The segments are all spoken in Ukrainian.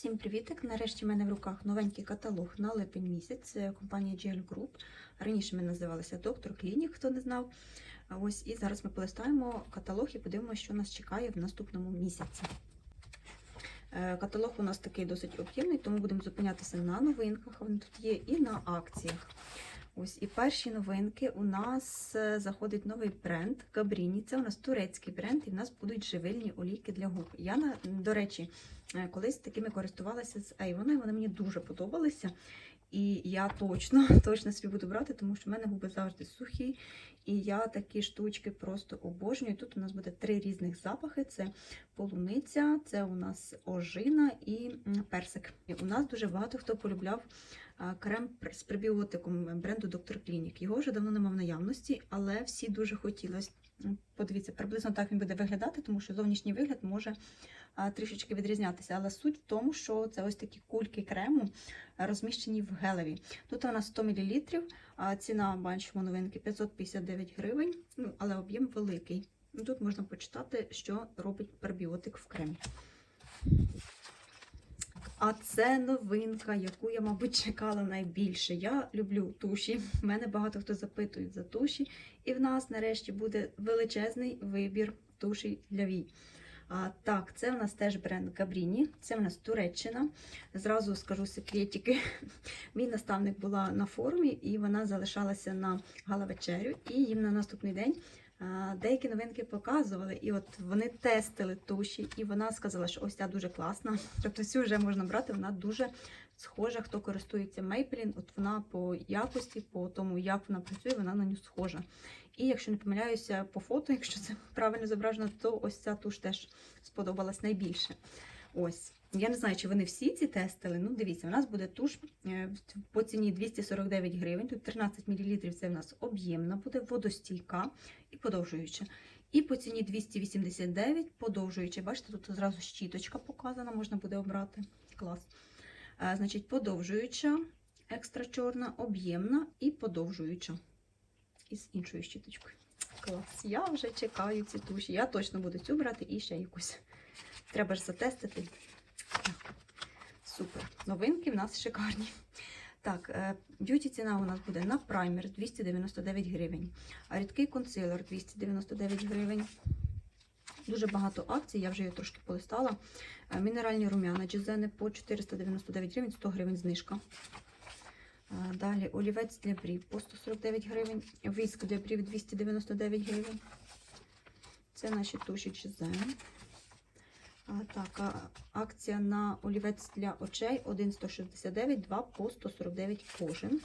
Всім привітик! Нарешті в мене в руках новенький каталог на липень місяць. Це компанія GL Group. Раніше ми називалися Доктор Клінік, хто не знав. Ось і зараз ми полистаємо каталог і подивимося, що нас чекає в наступному місяці. Е, Каталог у нас такий досить об'ємний, тому будемо зупинятися на новинках. Вони тут є і на акціях. Ось і перші новинки у нас е, заходить новий бренд Габріні. Це у нас турецький бренд, і в нас будуть живильні олійки для губ. Я до речі, е, колись такими користувалася з Avon, і вони мені дуже подобалися. І я точно, точно собі буду брати, тому що в мене губи завжди сухі. І я такі штучки просто обожнюю. Тут у нас буде три різних запахи: це полуниця, це у нас ожина і персик. І у нас дуже багато хто полюбляв крем з пребіотиком бренду Dr. Clinic. Його вже давно немає в наявності, але всі дуже хотілося. Подивіться, приблизно так він буде виглядати, тому що зовнішній вигляд може трішечки відрізнятися. Але суть в тому, що це ось такі кульки крему розміщені в гелеві. Тут у нас 100 мл, ціна бачимо новинки 559 гривень, ну, але об'єм великий. Ну, Тут можна почитати, що робить пребіотик в кремі. А це новинка, яку я, мабуть, чекала найбільше. Я люблю туші. Мене багато хто запитує за туші. І в нас нарешті буде величезний вибір туші для вій. А, так, це в нас теж бренд Габріні, це в нас Туреччина. Зразу скажу секретики. Мій наставник була на форумі, і вона залишалася на гала-вечерю, і їм на наступний день деякі новинки показували. І от вони тестили туші, і вона сказала, що ось ця дуже класна. Тобто цю вже можна брати, вона дуже схожа. Хто користується Maybelline, от вона по якості, по тому, як вона працює, вона на нього схожа. І якщо не помиляюся по фото, якщо це правильно зображено, то ось ця туш теж сподобалась найбільше. Ось. Я не знаю, чи вони всі ці тестили. Ну, дивіться, у нас буде туш е, по ціні 249 гривень. Тут 13 мл це в нас об'ємна, буде водостійка і подовжуюча. І по ціні 289 подовжуюча. Бачите, тут зразу щіточка показана, можна буде обрати. Клас. Е, Значить, подовжуюча, екстра чорна, об'ємна і подовжуюча. Із іншою щіточкою. Клас. Я вже чекаю ці туші. Я точно буду цю брати і ще якусь. Треба ж затестити. Супер. Новинки в нас шикарні. Так, е, б'юті ціна у нас буде на праймер 299 гривень, а рідкий консилер 299 гривень. Дуже багато акцій, я вже її трошки полистала. Е, Мінеральні рум'яна джезени по 499 гривень, 100 гривень знижка. Далі олівець для брів по 149 гривень, віск для брів 299 гривень. Це наші туші. А, так, акція на олівець для очей 1,169, 2 по 149 кожен.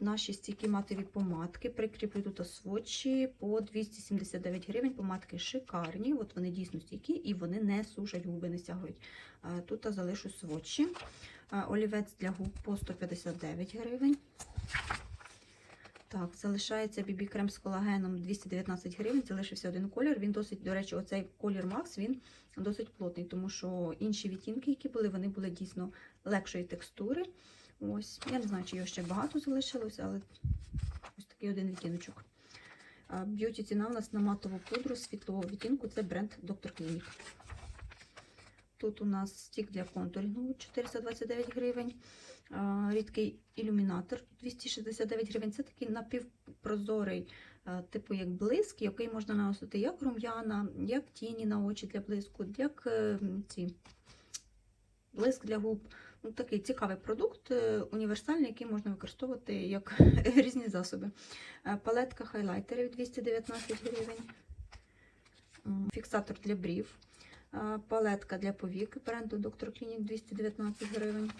Наші стійкі матові помадки прикріплю тут сводчі по 279 гривень. Помадки шикарні, от вони дійсно стійкі і вони не сушать губи, не стягують. Тут залишу сводчі. Олівець для губ по 159 гривень. Так, залишається бібі крем з колагеном 219 гривень. Залишився один колір. Він досить, до речі, оцей колір Макс він досить плотний, тому що інші відтінки, які були, вони були дійсно легшої текстури. Ось, я не знаю, чи його ще багато залишилось, але ось такий один відтіночок. Б'юті ціна у нас на матову пудру світлового відтінку. Це бренд Dr. Clinic. Тут у нас стік для контурінгу 429 гривень. Рідкий ілюмінатор 269 гривень. Це такий напівпрозорий, типу як блиск, який можна наносити як рум'яна, як тіні на очі для блиску, як е, ці блиск для губ. Ну, такий цікавий продукт, е, універсальний, який можна використовувати як різні засоби. Е, Палетка хайлайтерів 219 гривень. Фіксатор для брів. Палетка для повік бренду Dr. Clinic 219 гривень.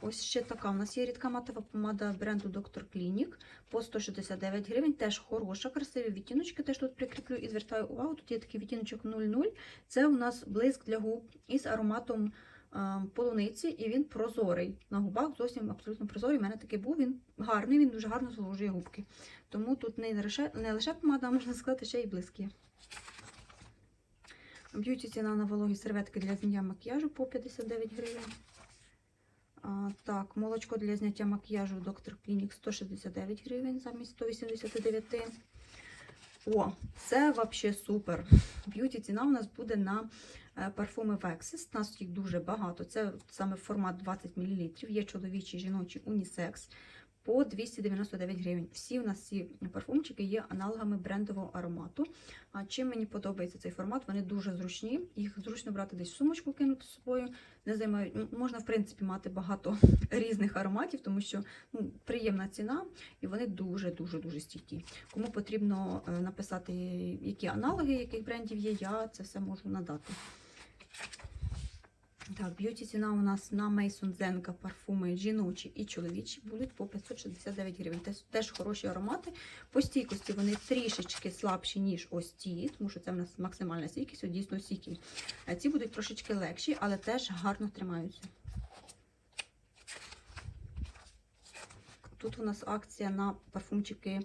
Ось ще така. У нас є рідка матова помада бренду Dr. Clinic по 169 гривень. Теж хороша, красиві відтіночки. Теж тут прикріплю і звертаю увагу. Тут є такий відтіночок 00. Це у нас блиск для губ із ароматом полуниці, і він прозорий. На губах зовсім абсолютно прозорий. У мене такий був. Він гарний, він дуже гарно зволожує губки. Тому тут не лише, помада, а можна сказати, ще й блиск є. Б'юті ціна на вологі серветки для зняття макіяжу по 59 гривень. А, так, молочко для зняття макіяжу Dr. Clinic 169 гривень замість 189. О, це взагалі супер. Б'юті ціна у нас буде на е, парфуми Vexis. У нас їх дуже багато. Це саме формат 20 мл. Є чоловічий, жіночий унісекс по 299 гривень. Всі у нас ці парфумчики є аналогами брендового аромату. А чим мені подобається цей формат? Вони дуже зручні. Їх зручно брати десь в сумочку, кинути з собою. Не займають. Можна, в принципі, мати багато різних ароматів, тому що ну, приємна ціна, і вони дуже дуже дуже стійкі. Кому потрібно е, написати, які аналоги, яких брендів є, я це все можу надати. Так, б'юті ціна у нас на Mason Zenka парфуми жіночі і чоловічі будуть по 569 гривень. Теж, теж хороші аромати. По стійкості вони трішечки слабші, ніж ось ті, тому що це в нас максимальна стійкість, от дійсно стійкі. Ці будуть трошечки легші, але теж гарно тримаються. Тут у нас акція на парфумчики е,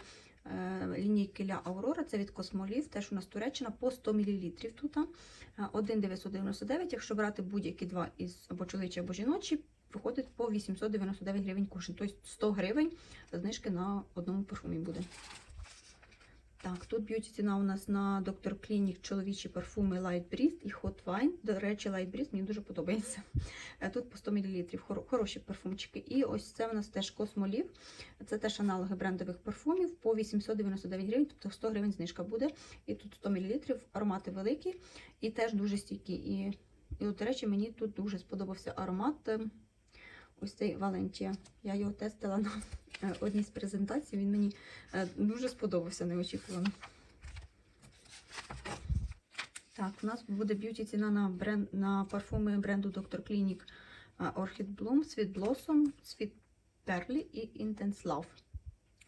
лінійки Ля Аурора, це від Космолів, теж у нас Туреччина по 100 мл тут. Е, 1,999, якщо брати будь-які два із або чоловічі, або жіночі, виходить по 899 гривень кожен. Тобто 100 гривень знижки на одному парфумі буде. Так, тут б'юті ціна у нас на Dr. Clinic чоловічі парфуми Light Breeze і Hot Wine. До речі, Light Breeze мені дуже подобається. Е, Тут по 100 мл хороші парфумчики. І ось це у нас теж Космолів. Це теж аналоги брендових парфумів по 899 гривень, тобто 100 гривень знижка буде. І тут 100 мл, аромати великі і теж дуже стійкі. І, і от, до речі, мені тут дуже сподобався аромат. Ось цей Валентія. Я його тестила на е, одній з презентацій. Він мені е, дуже сподобався неочікувано. Так, у нас буде б'юті ціна на, бренд, на парфуми бренду Dr. Clinic е, Orchid Bloom, Sweet Blossom, Sweet Pearly і Intense Love.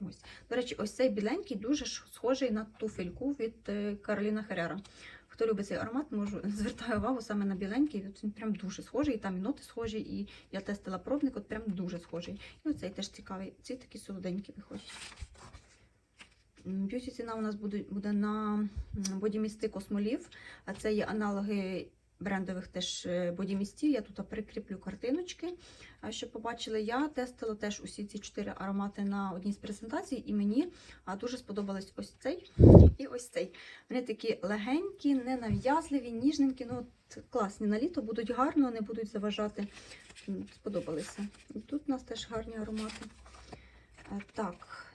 Ось. До речі, ось цей біленький дуже схожий на туфельку від Кароліна Херера. Хто любить цей аромат, можу звертаю увагу саме на біленький. От Він прям дуже схожий, і там і ноти схожі, і я тестила пробник, от прям дуже схожий. І оцей теж цікавий. Ці такі солоденькі виходять. Б'юті ціна у нас буде, буде на м, бодімісти космолів. А це є аналоги брендових теж е, бодімістів. Я тут прикріплю картиночки, щоб побачили. Я тестила теж усі ці чотири аромати на одній з презентацій, і мені дуже сподобались ось цей і ось цей. Вони такі легенькі, ненав'язливі, ніжненькі. Ну, от класні на літо будуть гарно, не будуть заважати. Сподобалися. І тут у нас теж гарні аромати. Так.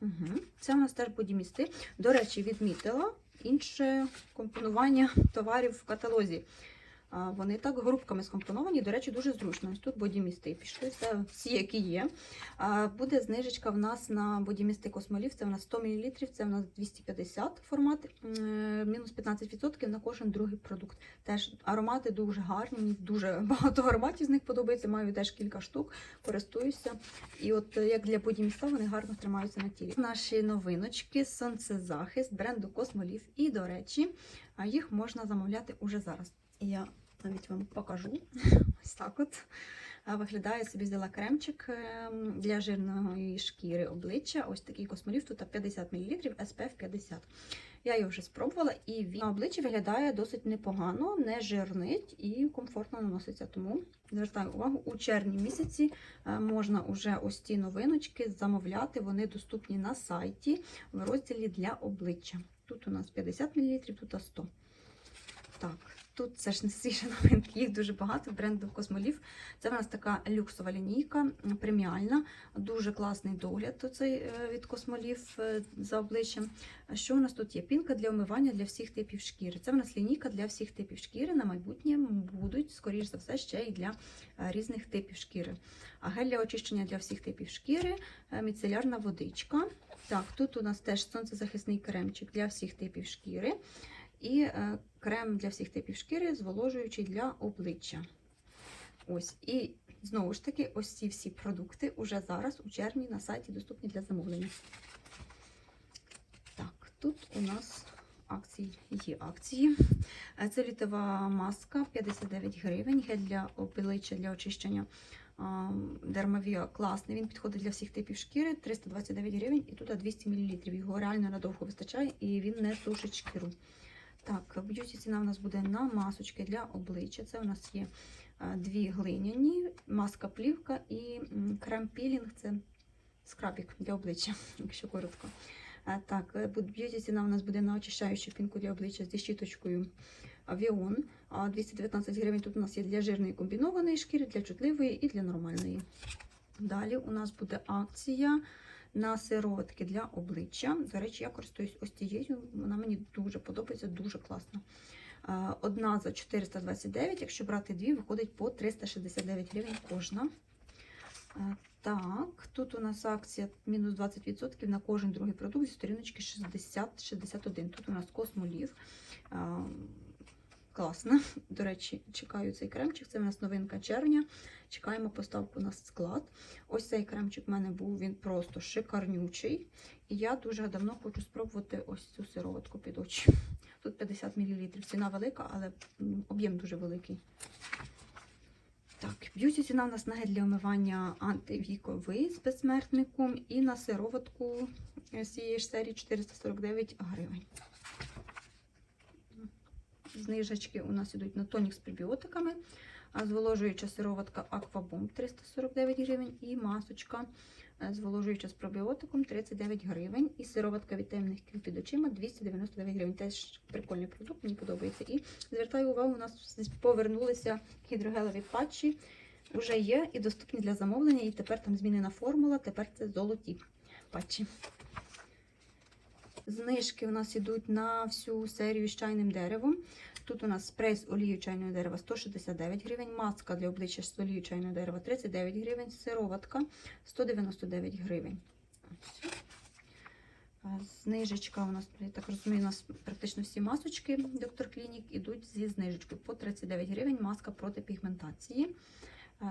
Угу. Це у нас теж бодімісти. До речі, відмітила інше компонування товарів в каталозі. Вони так групками скомпоновані, до речі, дуже зручно. Ось тут бодімісти пішли, все, всі, які є. Буде знижечка в нас на бодімісти космолів. Це в нас 100 мл, це в нас 250 формат, мінус 15% на кожен другий продукт. Теж аромати дуже гарні, мені дуже багато ароматів з них подобається. Маю теж кілька штук, користуюся. І от е, як для бодіміста вони гарно тримаються на тілі. Наші новиночки, сонцезахист бренду Космолів. І, до речі, їх можна замовляти уже зараз. Я навіть вам покажу. Ось так от. Виглядає собі взяла кремчик ем, для жирної шкіри обличчя. Ось такий космолів, тут 50 мл, SPF 50. Я його вже спробувала, і він на обличчі виглядає досить непогано, не жирнить і комфортно наноситься. Тому звертаю увагу, у червні місяці е, можна уже ось ці новиночки замовляти. Вони доступні на сайті в розділі для обличчя. Тут у нас 50 мл, тут 100 Так, тут це ж не свіжі новинки, їх дуже багато бренду Космолів. Це в нас така люксова лінійка, преміальна, дуже класний догляд оцей е, від Космолів е, за обличчям. Що у нас тут є? Пінка для умивання для всіх типів шкіри. Це в нас лінійка для всіх типів шкіри. На майбутнє будуть, скоріш за все, ще й для е, різних типів шкіри. А гель для очищення для всіх типів шкіри, міцелярна водичка. Так, тут у нас теж сонцезахисний кремчик для всіх типів шкіри. І е, крем для всіх типів шкіри, зволожуючий для обличчя. Ось. І знову ж таки, ось ці всі продукти уже зараз у червні на сайті доступні для замовлення. Так, тут у нас акції є акції. Е, Це літова маска 59 гривень, гель для обличчя для очищення. а, Дермавіа класний, він підходить для всіх типів шкіри, 329 гривень і тут 200 мл. Його реально надовго вистачає і він не сушить шкіру. Так, б'юті ціна у нас буде на масочки для обличчя. Це у нас є е, дві глиняні, маска плівка і крем-пілінг це скрабік для обличчя, якщо коротко. Е, Так, е, б'юті ціна у нас буде на очищаючу пінку для обличчя зі щіточкою Авіон. А 219 гривень тут у нас є для жирної комбінованої шкіри, для чутливої і для нормальної. Далі у нас буде акція на сироватки для обличчя. До речі, я користуюсь ось цією, вона мені дуже подобається, дуже класно. Одна за 429, якщо брати дві, виходить по 369 гривень кожна. Так, тут у нас акція мінус 20% на кожен другий продукт зі сторіночки 60-61. Тут у нас космолів. Класно. До речі, чекаю цей кремчик. Це у нас новинка червня. Чекаємо поставку на склад. Ось цей кремчик в мене був, він просто шикарнючий. І я дуже давно хочу спробувати ось цю сироватку під очі. Тут 50 мл. Ціна велика, але об'єм дуже великий. Так, б'юті ціна у нас на для омивання антивіковий з безсмертником і на сироватку з цієї ж серії 449 гривень. Знижечки у нас ідуть на тонік з пребіотиками, зволожуюча сироватка Aquabomb 349 гривень і масочка зволожуюча з пробіотиком 39 гривень. І сироватка від темних кіл під очима 299 гривень. Теж прикольний продукт, мені подобається. І звертаю увагу, у нас повернулися гідрогелеві патчі. Уже є і доступні для замовлення, і тепер там змінена формула, тепер це золоті патчі. Знижки у нас йдуть на всю серію з чайним деревом. Тут у нас спрей з олією чайного дерева 169 гривень, маска для обличчя з олією чайного дерева 39 гривень, сироватка 199 гривень. Знижечка у нас, я так розумію, у нас практично всі масочки Доктор Клінік ідуть зі знижечкою по 39 гривень, маска проти пігментації.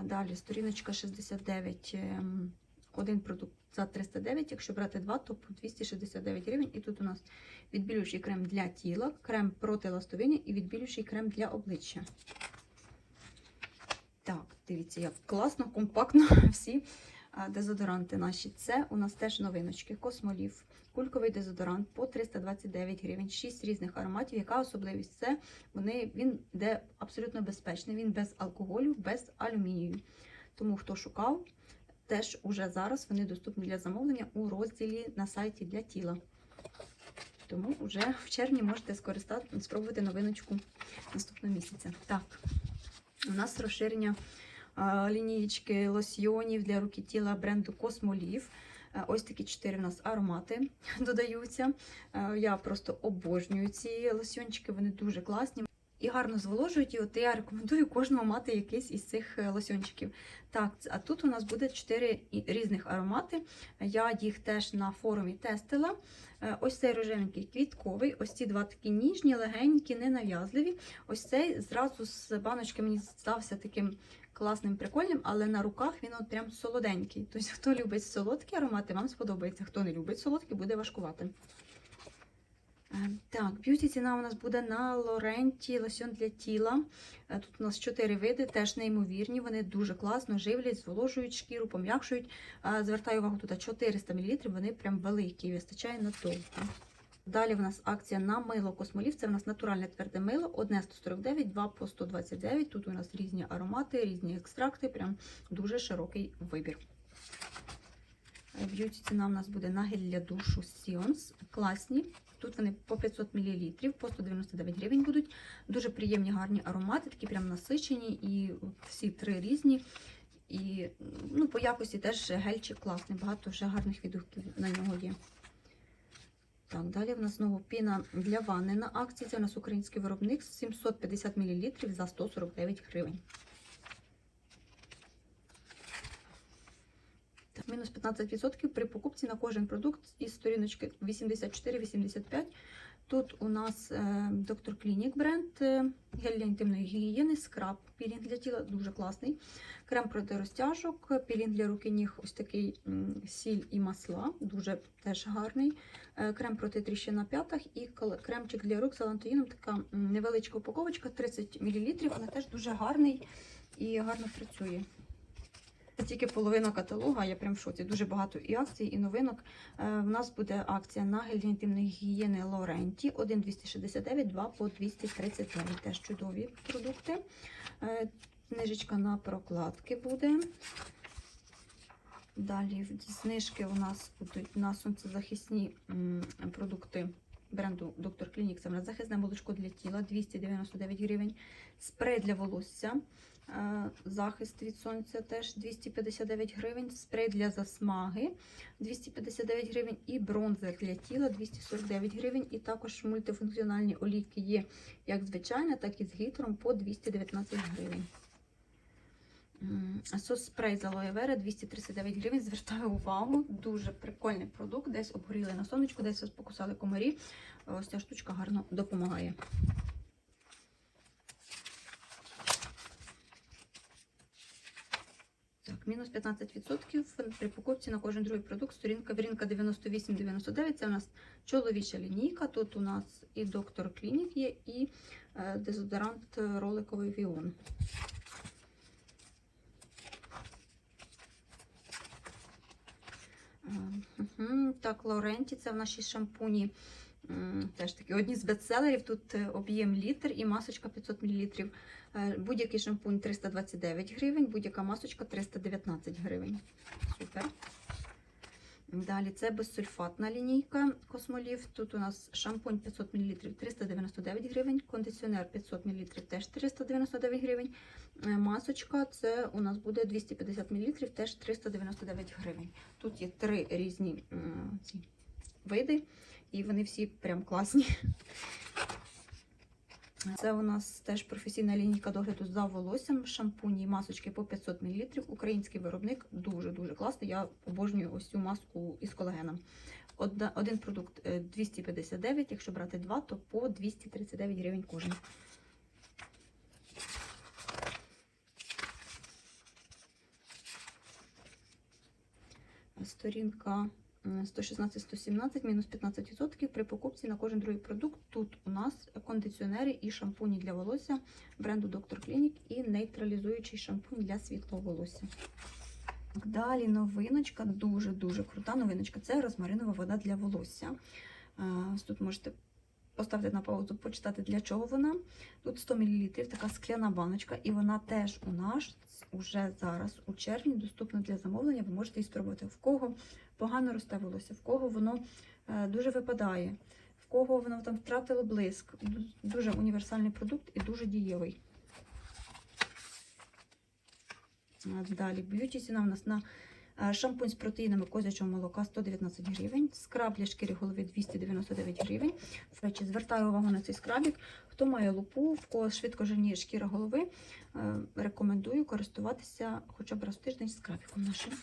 Далі сторіночка 69, ем, один продукт за 309, якщо брати два, то по 269 гривень. І тут у нас відбілюючий крем для тіла, крем проти ластовиння і відбілюючий крем для обличчя. Так, дивіться, як класно, компактно всі дезодоранти наші. Це у нас теж новиночки. Космолів, кульковий дезодорант по 329 гривень, 6 різних ароматів. Яка особливість? Це вони, він йде абсолютно безпечний, він без алкоголю, без алюмінію. Тому хто шукав, теж уже зараз вони доступні для замовлення у розділі на сайті для тіла. Тому вже в червні можете скористати, спробувати новиночку наступного місяця. Так, у нас розширення лінієчки лосьйонів для руки тіла бренду Космолів. Е, Ось такі чотири у нас аромати додаються. Е, Я просто обожнюю ці лосьйончики, вони дуже класні. І гарно зволожують, і от я рекомендую кожному мати якийсь із цих е, лосьончиків. Так, а тут у нас буде 4 різних аромати. Я їх теж на форумі тестила. Е, Ось цей рожевенький квітковий, ось ці два такі ніжні, легенькі, ненав'язливі. Ось цей зразу з баночки мені здався таким класним, прикольним, але на руках він от прям солоденький. Тобто, хто любить солодкі аромати, вам сподобається. Хто не любить солодкі, буде важкувати. Так, б'юті ціна у нас буде на Лоренті лосьон для тіла. Е, Тут у нас чотири види, теж неймовірні. Вони дуже класно живлять, зволожують шкіру, пом'якшують. Звертаю увагу, тут 400 мл, вони прям великі, вистачає надовго. Далі в нас акція на мило космолів. Це в нас натуральне тверде мило. Одне 149, два по 129. Тут у нас різні аромати, різні екстракти, прям дуже широкий вибір. Е, Б'юті ціна у нас буде на гель для душу Sions. Класні. Тут вони по 500 мл, по 199 гривень будуть. Дуже приємні, гарні аромати, такі прям насичені, і всі три різні. І ну, по якості теж гельчик класний, багато вже гарних відгуків на нього є. Так, далі в нас знову піна для ванни на акції. Це у нас український виробник 750 мл за 149 гривень. Мінус 15% при покупці на кожен продукт із сторіночки 84-85. Тут у нас е, доктор Клінік бренд, е, гель для інтимної гігієни, скраб, пілінг для тіла, дуже класний. Крем проти розтяжок, пілінг для руки ніг, ось такий сіль і масла, дуже теж гарний. Е, Крем проти тріщин на п'ятах і кремчик для рук з алантоїном, така невеличка упаковочка, 30 мл. Вона теж дуже гарний і гарно працює. Це тільки половина каталога, я прям в шоці. Дуже багато і акцій, і новинок. Е, В нас буде акція на гель інтимної гігієни Лоренті. 1 269, 2 по 239. Теж чудові продукти. Е, Книжечка на прокладки буде. Далі знижки у нас будуть на сонцезахисні продукти бренду Dr. Clinic. Це в нас захисне молочко для тіла 299 гривень. Спрей для волосся. Е, Захист від сонця теж 259 гривень. Спрей для засмаги 259 гривень. І бронзер для тіла 249 гривень. І також мультифункціональні олійки є як звичайна, так і з глітером по 219 гривень. М, Сос спрей з алоє вера 239 гривень. Звертаю увагу. Дуже прикольний продукт. Десь обгоріли на сонечку, десь покусали комарі. Ось ця штучка гарно допомагає. Так, мінус 15% при покупці на кожен другий продукт. Сторінка Врінка 98,99. Це у нас чоловіча лінійка. Тут у нас і доктор Клінік є, і е, дезодорант роликовий Віон. Е. Так, Лауренті, це в нашій шампуні. Теж таки одні з бестселерів. Тут е, об'єм літр і масочка 500 мл. Е, Будь-який шампунь 329 гривень, будь-яка масочка 319 гривень. Супер. Далі це безсульфатна лінійка Космолів. Тут у нас шампунь 500 мл 399 гривень, кондиціонер 500 мл теж 399 гривень. Е, Масочка це у нас буде 250 мл теж 399 гривень. Тут є три різні ці види, і вони всі прям класні. Це у нас теж професійна лінійка догляду за волоссям, шампуні і масочки по 500 мл. Український виробник дуже-дуже класний. Я обожнюю ось цю маску із колагеном. Один продукт е, 259, якщо брати два, то по 239 гривень кожен. Сторінка 116-117, мінус 15% при покупці на кожен другий продукт. Тут у нас кондиціонери і шампуні для волосся бренду Dr. Clinic і нейтралізуючий шампунь для світлого волосся. Далі новиночка, дуже-дуже крута новиночка. Це розмаринова вода для волосся. Е, Тут можете поставити на паузу, почитати, для чого вона. Тут 100 мл, така скляна баночка, і вона теж у нас уже зараз у червні доступна для замовлення. Ви можете її спробувати. В кого погано росте волосся, в кого воно е, дуже випадає, в кого воно там втратило блиск. Дуже універсальний продукт і дуже дієвий. Далі б'юті ціна у нас на шампунь з протеїнами козячого молока 119 гривень, скраб для шкіри голови 299 гривень. Речі, звертаю увагу на цей скрабік. Хто має лупу, в кого швидко жирніє шкіра голови, е, рекомендую користуватися хоча б раз в тиждень скрабіком нашим.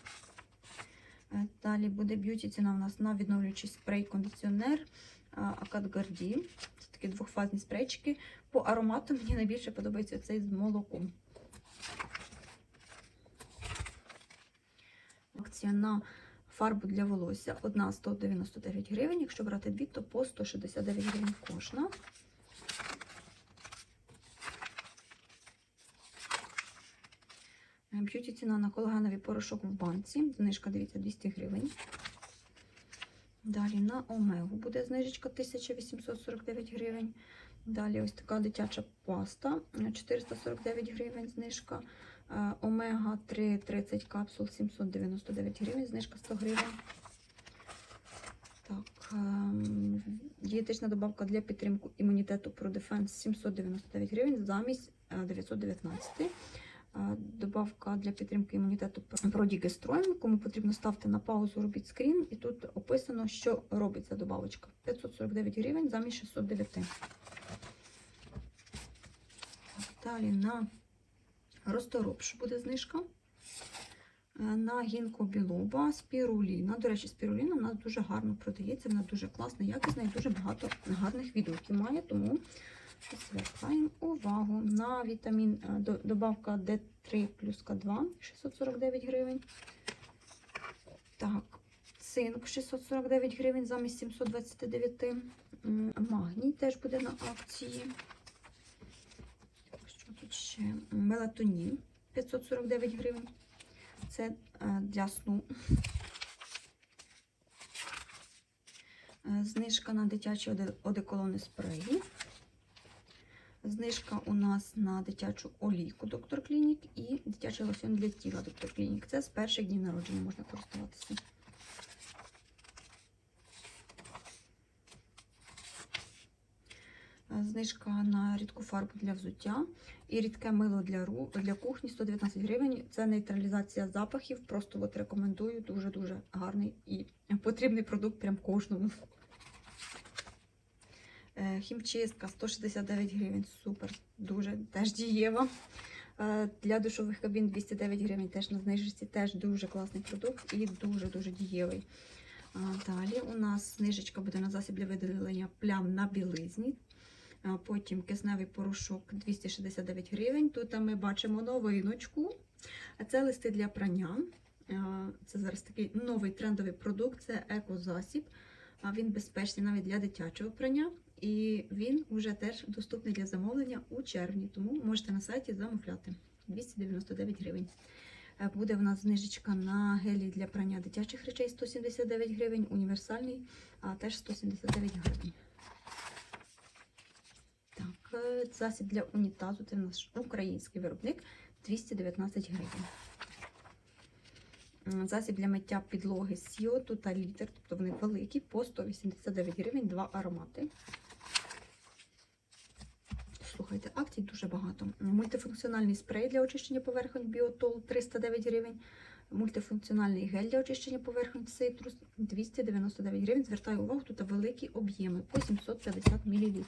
Е, Далі буде б'юті ціна у нас на відновлюючий спрей-кондиціонер е, Акад Гарді. Це такі двохфазні спрейчики. По аромату мені найбільше подобається цей з молоком. Акція на фарбу для волосся. Одна 199 гривень. Якщо брати дві, то по 169 гривень кожна. Е, Б'юті ціна на колагеновий порошок в банці. Знижка, дивіться, 200 гривень. Далі на Омегу буде знижечка 1849 гривень. Далі ось така дитяча паста е, 449 гривень знижка. Е, Омега 3 30 капсул 799 гривень, знижка 100 гривень. Так, ем, дієтична добавка для підтримки імунітету ProDefense 799 гривень замість е, 919. Е, Добавка для підтримки імунітету Prodigestроїм. Кому потрібно ставте на паузу, робіть скрін. І тут описано, що робить ця добавочка. 549 гривень замість 609. Далі на розторопш буде знижка. Е, На гінко білоба спіруліна. До речі, спіруліна у нас дуже гарно продається, вона дуже класна, якісна і дуже багато гарних відгуків має, тому звертаємо увагу на вітамін е, добавка D3 плюс К2 649 гривень. Так, цинк 649 гривень замість 729. Магній теж буде на акції. Ще? Мелатонін 549 гривень. Це е, для сну. Е, Знижка на дитячі одеколони спреї. Знижка у нас на дитячу олійку Доктор Клінік і дитячий лосьон для тіла Доктор Клінік. Це з перших днів народження можна користуватися. Знижка на рідку фарбу для взуття і рідке мило для, ру, для кухні 119 гривень. Це нейтралізація запахів. Просто от рекомендую. Дуже-дуже гарний і потрібний продукт прям кожному. Е, Хімчистка 169 гривень. Супер, дуже теж дієва. Е, Для душових кабін 209 гривень теж на знижці. Теж дуже класний продукт і дуже-дуже дієвий. Далі у нас знижечка буде на засіб для видалення плям на білизні. Потім кисневий порошок 269 гривень. Тут ми бачимо новиночку. Це листи для прання. Це зараз такий новий трендовий продукт. Це екозасіб. Він безпечний навіть для дитячого прання. І він вже теж доступний для замовлення у червні, тому можете на сайті замовляти 299 гривень. Е, Буде в нас знижечка на гелі для прання дитячих речей 179 гривень, універсальний теж 179 гривень. Засіб для унітазу, це наш український виробник 219 гривень. Засіб для миття підлоги Сіоту та літер, тобто вони великі, по 189 гривень, два аромати. Слухайте, акцій дуже багато. Мультифункціональний спрей для очищення поверхонь Біотол 309 гривень. Мультифункціональний гель для очищення поверхонь Citrus 299 гривень. Звертаю увагу, тут великі об'єми по 750 мл.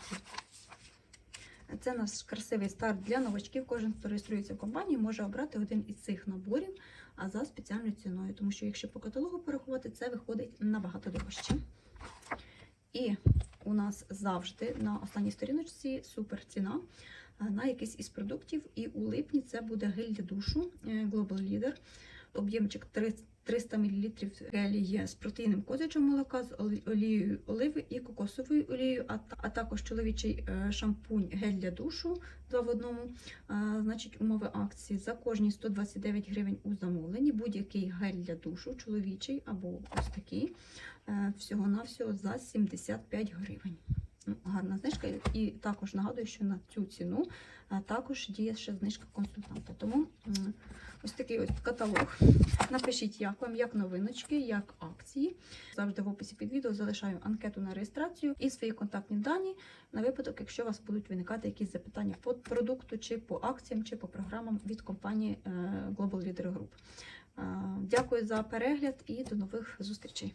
Це наш красивий старт для новачків. Кожен, хто реєструється в компанії, може обрати один із цих наборів а за спеціальною ціною. Тому що, якщо по каталогу порахувати, це виходить набагато дорожче. І у нас завжди на останній сторіночці супер ціна е, на якийсь із продуктів. І у липні це буде гель для душу е, Global Leader. Об'ємчик 300 мл гелі є з протеїном козячого молока, з олією оливи і кокосовою олією, а, також чоловічий е, шампунь гель для душу 2 в одному. Е, Значить, умови акції за кожні 129 гривень у замовленні. Будь-який гель для душу, чоловічий або ось такий, е, всього-навсього за 75 гривень. Гарна знижка. І також нагадую, що на цю ціну також діє ще знижка консультанта. Тому ось такий ось каталог. Напишіть, як вам, як новиночки, як акції. Завжди в описі під відео залишаю анкету на реєстрацію і свої контактні дані на випадок, якщо у вас будуть виникати якісь запитання по продукту, чи по акціям, чи по програмам від компанії е, Global Leader Group. Е, Дякую за перегляд і до нових зустрічей.